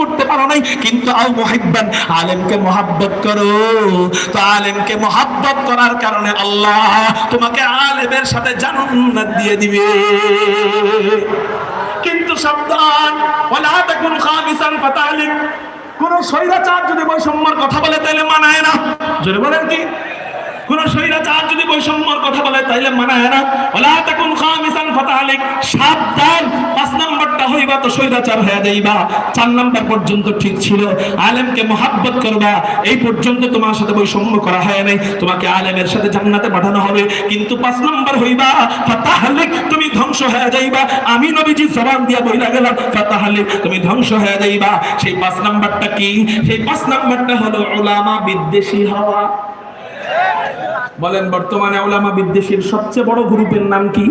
করতে পারো নাই, কিন্তু আলেমকে করো। করার কারণে আল্লাহ তোমাকে সাথে দিয়ে দিবে। কিন্তু কোন স্বৈরাচার যদি বৈষম্যর কথা বলে, তাহলে মানায় না। জোরে বলেন কি? কোন স্বৈরাচার যদি বৈষম্যর কথা বলে, তাইলে মানায় না। ওলা তাকুন খামিসান ফাতালিক সাবধান, পাঁচ নাম্বারটা হইবা তো স্বৈরাচার হয়ে যাইবা। চার নাম্বার পর্যন্ত ঠিক ছিল। আলেমকে মহাব্বত করবা। এই পর্যন্ত তোমার সাথে বৈষম্য করা হয় নাই। তোমাকে আলেমের সাথে জান্নাতে পাঠানো হবে। কিন্তু পাঁচ নাম্বার হইবা, ফাতাহলিক, তুমি ধ্বংস হয়ে যাইবা। আমি নবীজি জবান দিয়া বইলা গেলাম, ফাতাহলিক, তুমি ধ্বংস হয়ে যাইবা। সেই পাঁচ নাম্বারটা কি? সেই পাঁচ নাম্বারটা হলো উলামা বিদ্বেষী হওয়া। বলেন, বর্তমানে ওলামা বিদ্বেষীর সবচেয়ে বড় গ্রুপের নাম কি?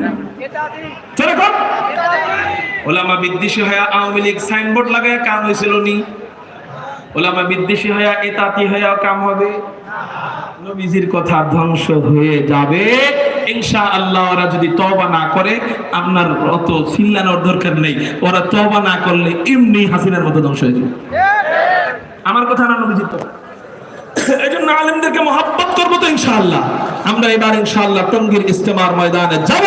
ওলামা বিদ্বেষী হয়ে আওয়ামী লীগ সাইনবোর্ড লাগায় কাম হয়েছিল নি? ওলামা বিদ্বেষী হয়ে এতাতি হয়ে কাম হবে? নবীজির কথা ধ্বংস হয়ে যাবে। ইনশা আল্লাহ ওরা যদি তবা না করে, আপনার অত চিল্লানোর দরকার নেই। ওরা তবা না করলে এমনি হাসিনার মতো ধ্বংস হয়ে যাবে। আমার কথা না নবীজির কথা? জন্য আলেমদেরকে মহাব্বত করব তো ইনশাআল্লাহ। আমরা এবার ইনশাআল্লাহ টঙ্গীর ইস্তেমার ময়দানে যাব।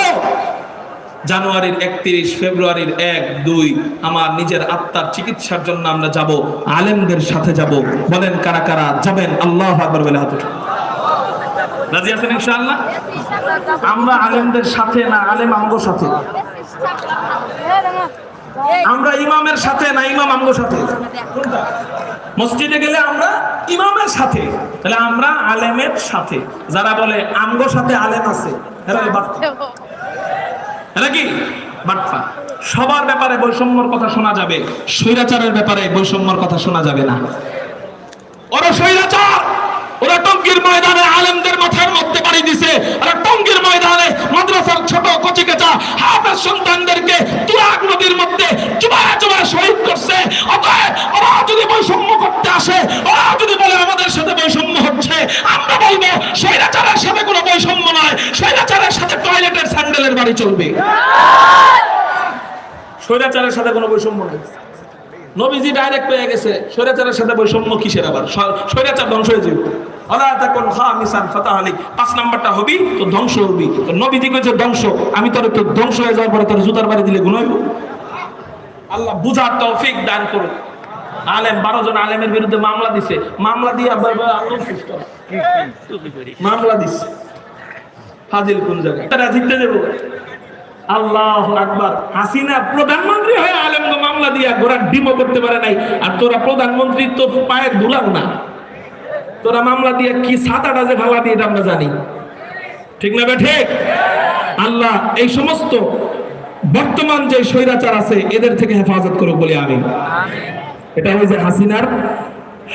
জানুয়ারির একত্রিশ, ফেব্রুয়ারির এক, দুই, আমার নিজের আত্মার চিকিৎসার জন্য আমরা যাব। আলেমদের সাথে যাব। বলেন, কারা কারা যাবেন? আল্লাহ আকবর বলে হাত। রাজি আছেন ইনশাআল্লাহ? আমরা আলেমদের সাথে না আলেম আমগোর সাথে? আমরা ইমামের সাথে না ইমাম আমগোর সাথে? মসজিদে গেলে আমরা ইমামের সাথে। তাহলে আমরা আলেমের সাথে। যারা বলে আমগো সাথে আলেম আছে কি সবার ব্যাপারে বৈষম্যর কথা শোনা যাবে, স্বৈরাচারের ব্যাপারে বৈষম্যর কথা শোনা যাবে না। ওরা স্বৈরাচার! ওরা টঙ্গির ময়দানে আলেমদের মাথার মধ্যে বাড়ি দিছে। ওরা টঙ্গির ময়দানে মাদ্রাসার ছোট কচি কেচা হাফেজ সন্তানদেরকে তুরাগ নদীর মধ্যে চুবায় চুবায় শহীদ করছে। অতএব ওরা যদি বৈষম্য করতে আসে, ওরা যদি বলে আমাদের সাথে বৈষম্য হচ্ছে, আমরা বলব, স্বৈরাচারের সাথে কোনো বৈষম্য নয়, স্বৈরাচারের সাথে টয়লেটের স্যান্ডেলের বাড়ি চলবে। স্বৈরাচারের সাথে কোনো বৈষম্য নেই। নবীজি ডাইরেক্ট পেয়ে গেছে, স্বৈরাচারের সাথে বৈষম্য কিসের আবার? স্বৈরাচার ধ্বংস হয়ে যাবে। তাকুন খামিসান ফাতাহালিক। পাঁচ নাম্বারটা হবি, তো ধ্বংস হবি। তো নবীজি কইছে, ধ্বংস। আমি তোর তো ধ্বংস হয়ে যাওয়ার পরে তোর জুতার বাড়ি দিলে আল্লাহ বুঝার তৌফিক দান আলেম, বারো জন আলেমের বিরুদ্ধে মামলা দিছে। মামলা দিয়ে। মামলা দিছে। ফাজিল কোন জায়গায়? জিততে আল্লাহ আকবার। হাসিনা প্রধানমন্ত্রী হয়ে আলেম মামলা দিয়া গোড়ার ডিমো করতে পারে নাই। আর তোরা প্রধানমন্ত্রী তো পায়ের ধুলাও না। তোরা মামলা দিয়ে কি সাতাটা যে ভালা দিয়ে আমরা জানি। ঠিক না ঠিক? আল্লাহ এই সমস্ত বর্তমান যে স্বৈরাচার আছে এদের থেকে হেফাজত করুক বলি আমি এটা হয়েছে হাসিনার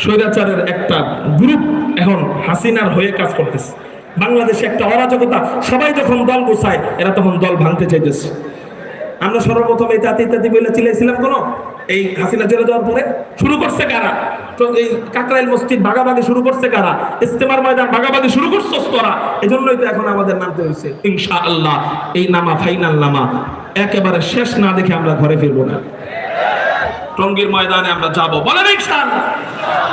স্বৈরাচারের একটা গ্রুপ এখন হাসিনার হয়ে কাজ করতেছে। বাংলাদেশে একটা অরাজকতা সবাই যখন দল গোছায় এরা তখন দল ভাঙতে চাইতেছে। আমরা সর্বপ্রথম এই তাতে ইত্যাদি বলে চিলেছিলাম কোনো? এই হাসিনা জেলে যাওয়ার পরে শুরু করছে কারা? এই কাকরাইল মসজিদ ভাগাভাগি শুরু করছে কারা? ইস্তেমার ময়দান ভাগাভাগি শুরু করছ তোরা। এই জন্যই তো এখন আমাদের নামতে হয়েছে। ইনশা আল্লাহ এই নামা, ফাইনাল নামা, একেবারে শেষ না দেখে আমরা ঘরে ফিরবো না। টঙ্গীর ময়দানে আমরা যাব। বলেন ইনশাআল্লাহ।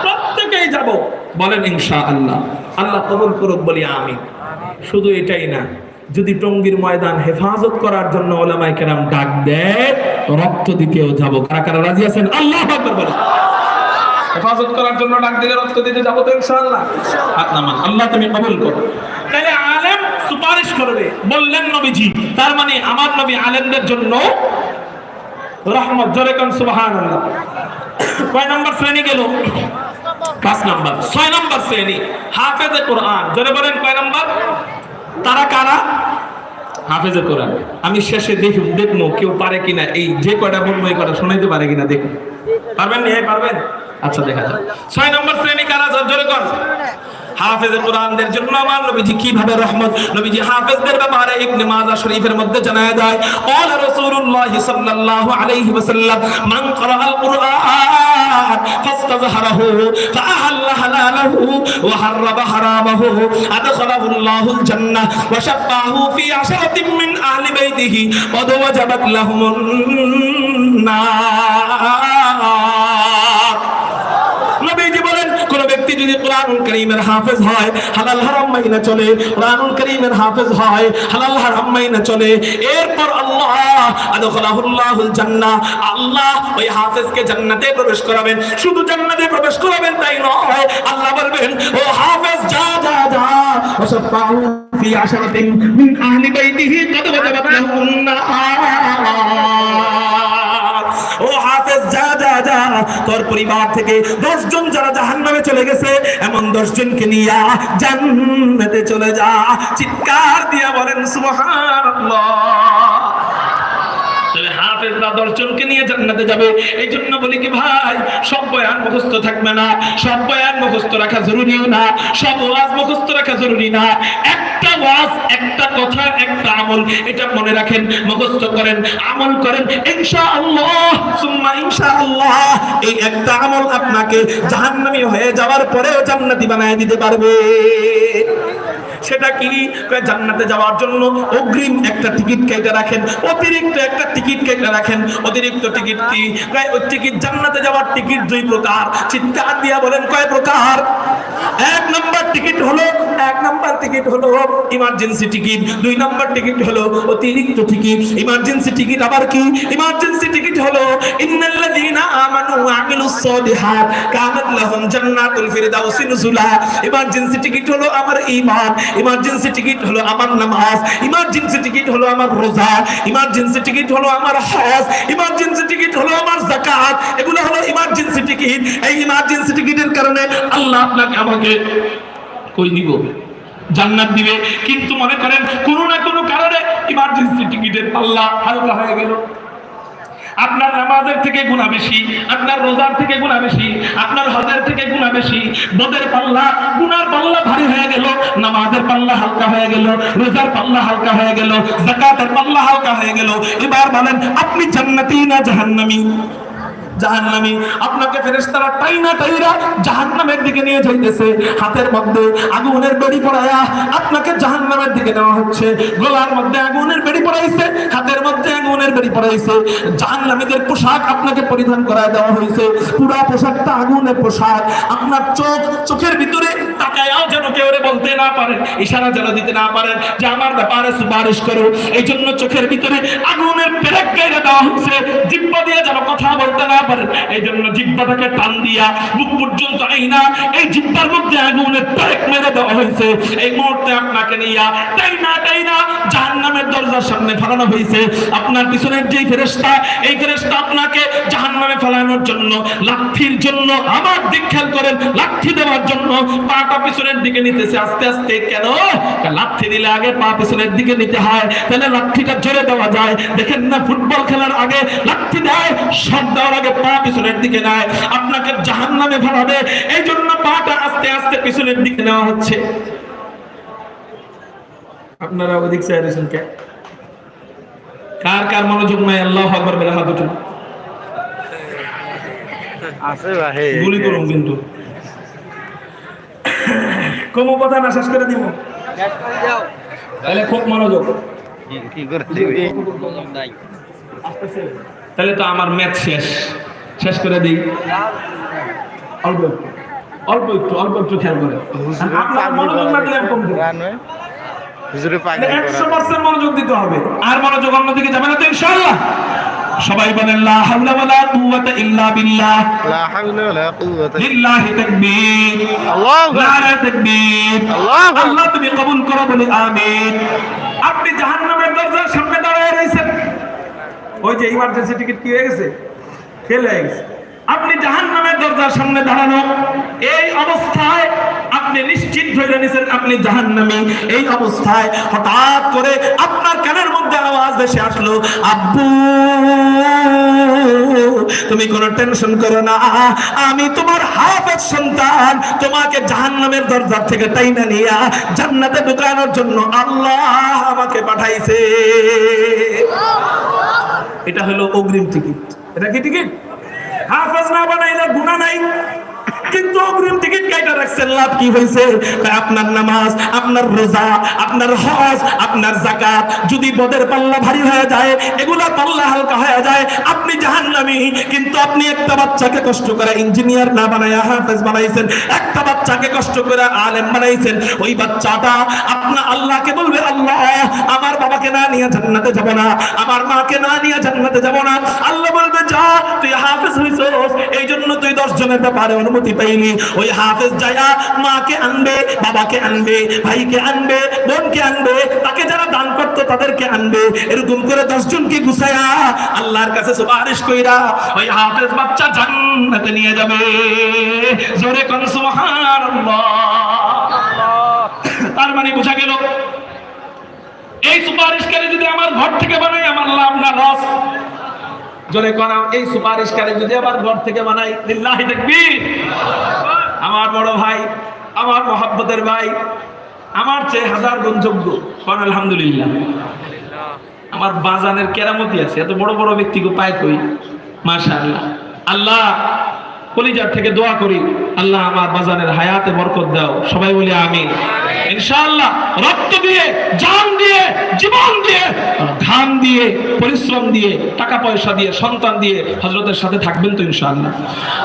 প্রত্যেকেই যাব। বলেন ইনশাআল্লাহ। আল্লাহ কবুল করুক বলি আমি শুধু এটাই না যদি টঙ্গীর ময়দান হেফাজত করার জন্য ওলামায়ে কেরাম ডাক দেয়, রক্ত দিতেও যাব। কারা কারা রাজি আছেন? আল্লাহ হেফাজত করার জন্য ডাক দিলে রক্ত দিতে যাব তো ইনশাআল্লাহ। হাত নামান। আল্লাহ তুমি কবুল করো। তাহলে আলেম সুপারিশ করবে। বললেন নবীজি, তার মানে আমার নবী আলেমদের জন্য রহমত। জোরে কোন, সুবহানাল্লাহ। কয় নাম্বার শ্রেণি গেল? পাঁচ নাম্বার। ছয় নাম্বার শ্রেণি। হাফেজে কোরআন। জোরে বলেন কয় নাম্বার? তারা কারা? হাফেজে কোরআন। আমি শেষে দেখব দেখব কেউ পারে কিনা। এই যে কয়টা বলব, এই কটা শোনাইতে পারে কিনা দেখুন পারবেন নি? পারবেন? আচ্ছা দেখা যাক। ছয় নম্বর শ্রেণি কারা? জোরে কর। হাফেজ কোরআনদের জন্য আমার নবীজি কীভাবে রহমত, নবীজি হাফেজদের ব্যাপারে ইবনে মাজাহ শরীফের মধ্যে জানায় দেয়, ক্বালা রাসূলুল্লাহ সাল্লাল্লাহু আলাইহি ওয়াসাল্লাম, মান ক্বারাআল কুরআন ফাস্তাযহারাহু, ফাআহাল্লা হালালাহু ওয়া হাররামা হারামাহু, আদখালাহু আল্লাহুল জান্নাহ ওয়া শাফাহু ফি আশরাতিন মিন আহলি বাইতিহি, ওয়া দাওয়াজাবাত লাহুমুন নার যদি কোরআনুল করিমের হাফেজ হয়, হালাল হারাম মাইনা চলে। কোরআনুল করিমের হাফেজ হয়, হালাল হারাম মাইনা চলে। এরপর আল্লাহ আদখলাহুল্লাহুল জান্নাহ। আল্লাহ ওই হাফেজকে জান্নাতে প্রবেশ করাবেন। শুধু জান্নাতে প্রবেশ করাবেন তাই নয়, আল্লাহ বলবেন, ও হাফেজ, যা যা যা। ওসব পাউ ফি আশরাতিন মিন আহলি বাইতিহি কদ ওয়াজাবাত লাহুন নার তোর পরিবার থেকে দশজন যারা জাহান নামে চলে গেছে, এমন দশজনকে নিয়ে জান্নাতে চলে যা। চিৎকার দিয়ে বলেন, সুবহানাল্লাহ। হাফেজরা দশজনকে নিয়ে জান্নাতে যাবে। এই জন্য বলি কি ভাই, সব বয়ান মুখস্থ থাকবে না, সব বয়ান মুখস্থ রাখা জরুরিও না, সব ওয়াজ মুখস্থ রাখা জরুরি না। একটা ওয়াজ, একটা কথা, একটা আমল, এটা মনে রাখেন, মুখস্থ করেন, আমল করেন, ইনশাআল্লাহ, সুম্মা ইনশাআল্লাহ, এই একটা আমল আপনাকে জাহান্নামী হয়ে যাওয়ার পরেও জান্নাতি বানায় দিতে পারবে। সেটা কি? জান্নাতে যাওয়ার জন্য অগ্রিম একটা টিকিট কেটে রাখেন, অতিরিক্ত একটা টিকিট কেটে রাখেন। অতিরিক্ত টিকিট কি? ওই টিকিট জান্নাতে যাওয়ার টিকিট দুই প্রকার। চিৎকার দিয়া বলেন, কয় প্রকার? এক নম্বর টিকিট হলো, এক নম্বর টিকিট হলো ইমার্জেন্সি টিকিট, দুই নম্বর টিকিট হলো অতিরিক্ত টিকিট। ইমার্জেন্সি টিকিট আবার কি? ইমার্জেন্সি টিকিট হলো, ইন্নাল্লাযীনা আমানু ওয়া আমিলুস সালিহাত, কানাত লাহুম জান্নাতুল ফিরদাউসি নুজুলা। ইমার্জেন্সি টিকিট হলো আমার ঈমান। ইমার্জেন্সি টিকিট হলো আমার নামাজ ইমার্জেন্সি টিকিট হলো আমার রোজা ইমার্জেন্সি টিকিট হলো আমার হজ ইমার্জেন্সি টিকিট হলো আমার যাকাত, এগুলো হলো ইমার্জেন্সি টিকিট এই ইমার্জেন্সি টিকিটের কারণে আল্লাহ আপনাকে আমাকে কই দিব জান্নাত দিবে। কিন্তু মনে করেন কোনো না কোনো কারণে ইমার্জেন্সি টিকিটের পাল্লা হালকা হয়ে গেল। আপনার নামাজের থেকে গুণা বেশি, আপনার রোজার থেকে গুণা বেশি, আপনার হজের থেকে গুণা বেশি, বদের পাল্লা, গুনার পাল্লা ভারী হয়ে গেল, নামাজের পাল্লা হালকা হয়ে গেল, রোজার পাল্লা হালকা হয়ে গেল, জাকাতের পাল্লা হালকা হয়ে গেল। এবার বলেন, আপনি জান্নাতি না জাহান্নামী? জাহান্নামী, আপনাকে ফেরেস্তারা টাইনা টাইরা জাহান্নামের দিকে নিয়ে যাইতেছে। হাতের মধ্যে আগুনের বেড়ি পড়ায়া আপনাকে জাহান্নামের দিকে নেওয়া হচ্ছে। গলার মধ্যে আগুনের বেড়ি পড়াইছে, হাতের মধ্যে আগুনের বেড়ি পড়াইছে। জাহান্নামীদের পোশাক আপনাকে পরিধান করায় দেওয়া হয়েছে। পুরা পোশাকটা আগুনের পোশাক। আপনার চোখ, চোখের ভিতরে তাকায়াও যেন কেউ বলতে না পারেন ইশারা যেন দিতে না পারেন যে আমার ব্যাপারে সুপারিশ করো। এই জন্য চোখের ভিতরে আগুনের পেরেক গাইরে দেওয়া হচ্ছে জিব্বা দিয়ে যেন কথা বলতে না পারেন এই জন্য জিব্বাটাকে টান দিয়া মুখ পর্যন্ত আইনা এই জিব্বার মধ্যে আগুনের পেরেক মেরে দেওয়া হয়েছে। এই মুহূর্তে আপনাকে নিয়া তাই না তাই না, জাহান্নামের দরজার সামনে ফেলানো হয়েছে। আপনার পিছনের যেই ফেরেশতা, এই ফেরেশতা আপনাকে জাহান্নামে ফেলানোর জন্য, লাঠির জন্য, আমার দিক খেয়াল করেন, লাঠি দেওয়ার জন্য পাটা পিছনের দিকে নিতেছে আস্তে আস্তে কেন? লাঠি দিলে আগে পা পিছনের দিকে নিতে হয় তাহলে লাঠিটা জোরে দেওয়া যায়। দেখেন না ফুটবল খেলার আগে লাঠি দেয় শট দেওয়ার আগে পা পিছনের দিকে নেয়। আপনাকে জাহান্নামে ফেলাবে এই জন্য পাটা আস্তে আস্তে পিছনের দিকে নেওয়া হচ্ছে। আপনারা ওদিক চাই রয়েছেন কে? কার কার মনোযোগ নাই? আল্লাহ আকবার বেলা হাত উঠুন। আছে ভাই। গুলি করুন কিন্তু। কমো কথা না শেষ করে দিব। তাহলে খুব মনোযোগ। তাহলে তো আমার ম্যাথ শেষ। শেষ করে দিই। অল্প অল্প একটু অল্প একটু খেয়াল করে। আপনার মনোযোগ আমি কম একশো পার্সেন্ট মনোযোগ দিতে হবে। আর মনোযোগ অন্যদিকে যাবে না তো ইনশাআল্লাহ। সবাই বলেন লা হাওলা ওয়ালা কুওয়াতা ইল্লা বিল্লাহ। লা হাওলা ওয়ালা কুওয়াতা লিল্লাহি তাকবীর। আল্লাহু নারে তাকবীর। আল্লাহু আকবার। আল্লাহ তুমি কবুল করো বলে আমিন। আপনি জাহান্নামের দরজার সামনে দাঁড়ায় রয়েছেন। ওই যে ইমার্জেন্সি টিকিট কি হয়ে গেছে? ফেল হয়ে গেছে। আপনি জাহান্নামের দরজার সামনে দাঁড়ানো। এই অবস্থায় আপনি নিশ্চিত হয়ে নিছেন আপনি জাহান্নামী। এই অবস্থায় হঠাৎ করে আপনার কানের মধ্যে আওয়াজ ভেসে আসলো, আব্বু, তুমি কোনো টেনশন করো না। আমি তোমার হাফেজ সন্তান, তোমাকে জাহান্নামের দরজার থেকে টাইনা নিয়া জান্নাতে ঢুকানোর জন্য আল্লাহ আমাকে পাঠাইছে। এটা হলো অগ্রিম টিকিট। এটা কি টিকিট? হাফেজ না বানাইলে গুণা নাই। কিন্তু অগ্রিম টিকিট কাইটা রাখছেন, লাভ কি হয়েছে আপনার নামাজ, আপনার রোজা, আপনার হজ, আপনার জাকাত যদি বদের পাল্লা ভারী হয়ে যায়, এগুলা পাল্লা হালকা হয়ে যায়, আপনি জাহান জাহান্নামী। কিন্তু আপনি একটা বাচ্চাকে কষ্ট করে ইঞ্জিনিয়ার না বানায়া হাফেজ বানাইছেন, একটা বাচ্চাকে কষ্ট করে আলেম বানাইছেন, ওই বাচ্চাটা আপনার আল্লাহকে বলবে, আল্লাহ, আমার বাবাকে না নিয়ে জান্নাতে যাব না, আমার মাকে না নিয়ে জান্নাতে যাব না। আল্লাহ বলবে, যা, তুই হাফেজ হইছস এই জন্য তুই দশ জনের ব্যাপারে অনুমতি পাইনি ওই হাফেজ যায়া মাকে আনবে, বাবাকে আনবে, ভাইকে আনবে, বোনকে আনবে, তাকে যারা দান করতো তাদেরকে আনবে। এরকম করে দশ জনকে গুছায়া আল্লাহর কাছে সুপারিশ কইরা ওই হাফেজ বাচ্চা জান্নাতে নিয়ে যাবে। জোরে কোন সুবহানাল্লাহ। তার মানে বোঝা গেল যদি আমার ঘর থেকে বানাই আমার লাভ না জোরে এই যদি আবার ঘর থেকে বানাই লিল্লাহি তাকবীর। আমার বড় ভাই, আমার মহাব্বতের ভাই, আমার চেয়ে হাজার গুণ যোগ্য। কন আলহামদুলিল্লাহ। আমার বাজানের কেরামতি আছে, এত বড় বড় ব্যক্তিকে পায় কই? মাশাআল্লাহ। আল্লাহ কলিজার থেকে দোয়া করি। আল্লাহ আমার বাজানের হায়াতে বরকত দাও। সবাই বলি আমিন। ইনশাআল্লাহ রক্ত দিয়ে, জান দিয়ে, জীবন দিয়ে, ঘাম দিয়ে, পরিশ্রম দিয়ে, টাকা পয়সা দিয়ে, সন্তান দিয়ে হজরতের সাথে থাকবেন তো ইনশাআল্লাহ।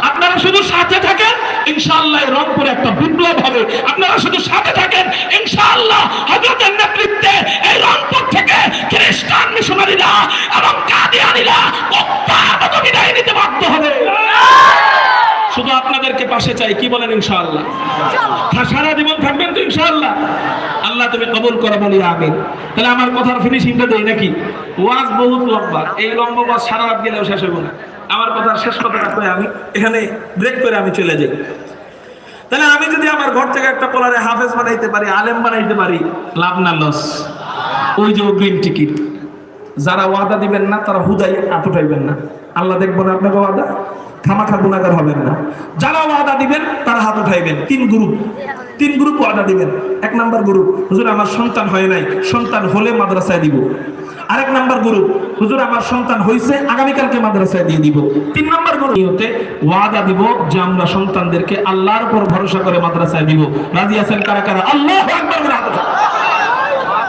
আপনারা শুধু সাথে থাকেন, ইনশাআল্লাহ রংপুরে একটা বিপ্লব হবে। আপনারা শুধু সাথে থাকেন, ইনশাআল্লাহ হজরতের নেতৃত্বে এই রংপুর থেকে খ্রিস্টান মিশনারিরা এবং কাদিয়ানিরা প্রত্যাহত বিদায় নিতে বাধ্য হবে। শুধু আপনাদেরকে পাশে চাই কি বলেন ইনশাআল্লাহ? হ্যাঁ, সারা জীবন থাকবেন তো ইনশাআল্লাহ। আল্লাহ তুমি কবুল করো বলি আমিন। তাহলে আমার কথার ফিনিশিংটা দেই নাকি? ওয়াজ বহুত লম্বা। এই লম্বা ওয়াজ সারা রাত গেলেও শেষ হবে না। আমার কথার শেষ কথাটা কয়ে আমি? এখানে ব্রেক করে আমি চলে যাই। তাহলে আমি যদি আমার ঘর থেকে একটা পোলারে হাফেজ বানাইতে পারি আলেম বানাইতে পারি লাভ না লস। ওই যে গ্রিন টিকিট। যারা ওয়াদা দিবেন না তারা হুদাই উঠাইবেন না। আল্লাহ দেখব না আপনাকে ওয়াদা? খামাখা গুণাগার হবেন না। যারা ওয়াদা দিবেন, তারা হাত উঠাইবেন। তিন গ্রুপ তিন গ্রুপ ওয়াদা দিবেন। এক নাম্বার গ্রুপ হুজুর, আমার সন্তান হয় নাই। সন্তান হলে মাদ্রাসায় দিব। আরেক নাম্বার গ্রুপ হুজুর, আমার সন্তান হয়েছে আগামীকালকে মাদ্রাসায় দিয়ে দিব। তিন নাম্বার গ্রুপ নিয়তে ওয়াদা দিব যে আমরা সন্তানদেরকে আল্লাহর উপর ভরসা করে মাদ্রাসায় দিব। রাজি আছেন কারা কারা? আল্লাহ আকবার বলে হাত উঠান।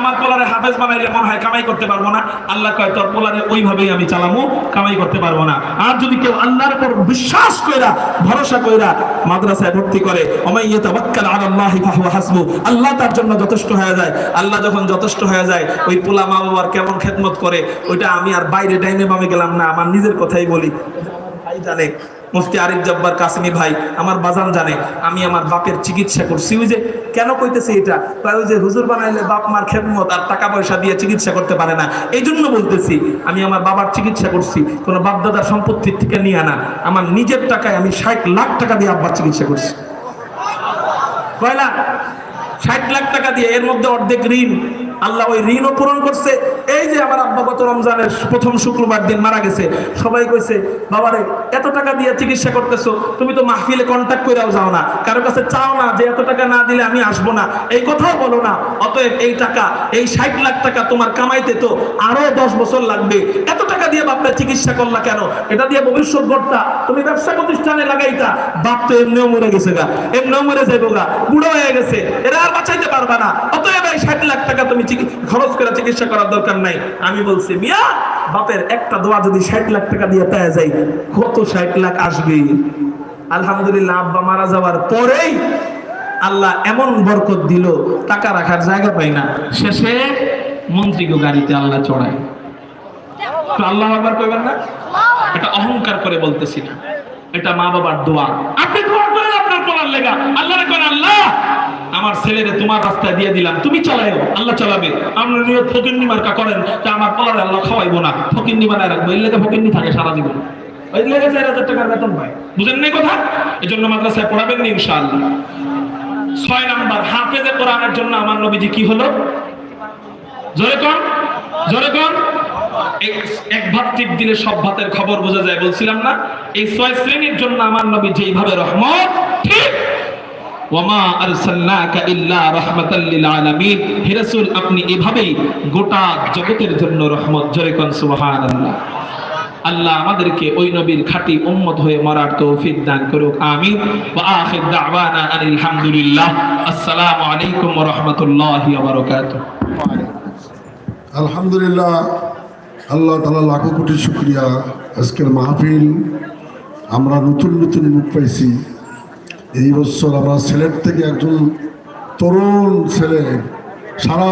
আমার পোলারে হাফেজ বানাইলে মনে হয় কামাই করতে পারব না। আল্লাহ কয়, তোর পোলারে ওইভাবেই আমি চালামু, কামাই করতে পারব না। আর যদি কেউ আল্লাহর উপর বিশ্বাস কইরা, ভরসা কইরা মাদ্রাসায় ভর্তি করে ওমাইয়া তাওয়াক্কাল আলাল্লাহি ফাহুয়া হাসবু আল্লাহ তার জন্য যথেষ্ট হয়ে যায়। আল্লাহ যখন যথেষ্ট হয়ে যায়, ওই পোলা মা বাবার কেমন খেদমত করে, ওইটা আমি আর বাইরে ডাইনে বামে গেলাম না, আমার নিজের কথাই বলি। ভাই জানে মুফতি আরিফ জব্বার কাসিমি ভাই, আমার বাজান জানে, আমি আমার বাপের চিকিৎসা করছি। ওই যে কেন কইতেছে এটা? ওই যে হুজুর বানাইলে বাপ মার খেদমত আর টাকা পয়সা দিয়ে চিকিৎসা করতে পারে না। এই জন্য বলতেছি, আমি আমার বাবার চিকিৎসা করছি, কোনো বাপ দাদার সম্পত্তির থেকে নিয়ে আনা। আমার নিজের টাকায় আমি ষাট লাখ টাকা দিয়ে আব্বার চিকিৎসা করছি। কয় লাখ ষাট লাখ টাকা দিয়ে এর মধ্যে অর্ধেক ঋণ। আল্লাহ ওই ঋণও পূরণ করছে। এই যে আমার আব্বা গত রমজানের প্রথম শুক্রবার দিন মারা গেছে, সবাই কইছে, বাবারে, এত টাকা দিয়ে চিকিৎসা করতেছো, তুমি তো মাহফিলে কন্ট্যাক্ট করেও যাও না। কারও কাছে চাও না যে এত টাকা না দিলে আমি আসব না। এই কথাও বলো না। অতএব এই টাকা, এই ষাট লাখ টাকা তোমার কামাইতে তো আরও দশ বছর লাগবে। এত টাকা দিয়ে বাপটা চিকিৎসা করলা কেন? এটা দিয়ে ভবিষ্যৎ গড়তা। তুমি ব্যবসা প্রতিষ্ঠানে লাগাইতা। বাপ তো এমনিও মরে গেছে গা। এমনিও মরে যাইবো গা। বুড়ো হয়ে গেছে। এরা আর বাঁচাইতে পারবা না। অতএব এই ষাট লাখ টাকা তুমি খরচ করে চিকিৎসা করার দরকার নাই। আমি বলছি, মিয়া, বাপের একটা দোয়া যদি ষাট লাখ টাকা দিয়ে পেয়ে যাই, কত ষাট লাখ আসবে? আলহামদুলিল্লাহ, আব্বা মারা যাওয়ার পরেই আল্লাহ এমন বরকত দিল। টাকা রাখার জায়গা পাই না। শেষে মন্ত্রীকে গাড়িতে আল্লাহ চড়ায়। তো আল্লাহ একবার কইবেন না? এটা অহংকার করে বলতেছি না। এটা মা বাবার দোয়া। আপনি দোয়া করেন আপনার পড়ার লেগা। আল্লাহ করেন আল্লাহ, আমার ছেলেরে তোমার রাস্তায় দিয়ে দিলাম। তুমি চালাইও আল্লাহ চালাবে। আমরা নিয়ে ফকিন্নি মার্কা করেন যে আমার পড়ারে আল্লাহ খাওয়াইবো না। ফকিন্নি বানায় রাখব। এর লেগে ফকিন্নি থাকে সারা জীবন। ওই লেগে চার হাজার টাকার বেতন পায়। বুঝেন নাই কথা? এই জন্য মাদ্রাসায় পড়াবেন না ইনশাআল্লাহ। ছয় নাম্বার, হাফেজে কোরআনের জন্য আমার নবীজি কি হলো? জোরে কন জোরে কন। এক- দিলে সব ভাতের খবর বোঝা যায়, বলছিলাম না? এই ছয় শ্রেণির জন্য আমার নবী যেইভাবে রহমত, ঠিক? আপনি এভাবেই গোটা জগতের জন্য রহমত জোরে আল্লাহ আমাদেরকে ওই নবীর খাঁটি উম্মত হয়ে মরার তৌফিক দান করুক, আমিন। ওয়া আলাইকুম ওয়া আলহামদুলিল্লাহ আল্লাহ তালা লাখো কোটি শুক্রিয়া। আজকের মাহফিল আমরা নতুন নতুন মুখ পাইছি। এই বছর আমরা সিলেট থেকে একজন তরুণ ছেলে সারা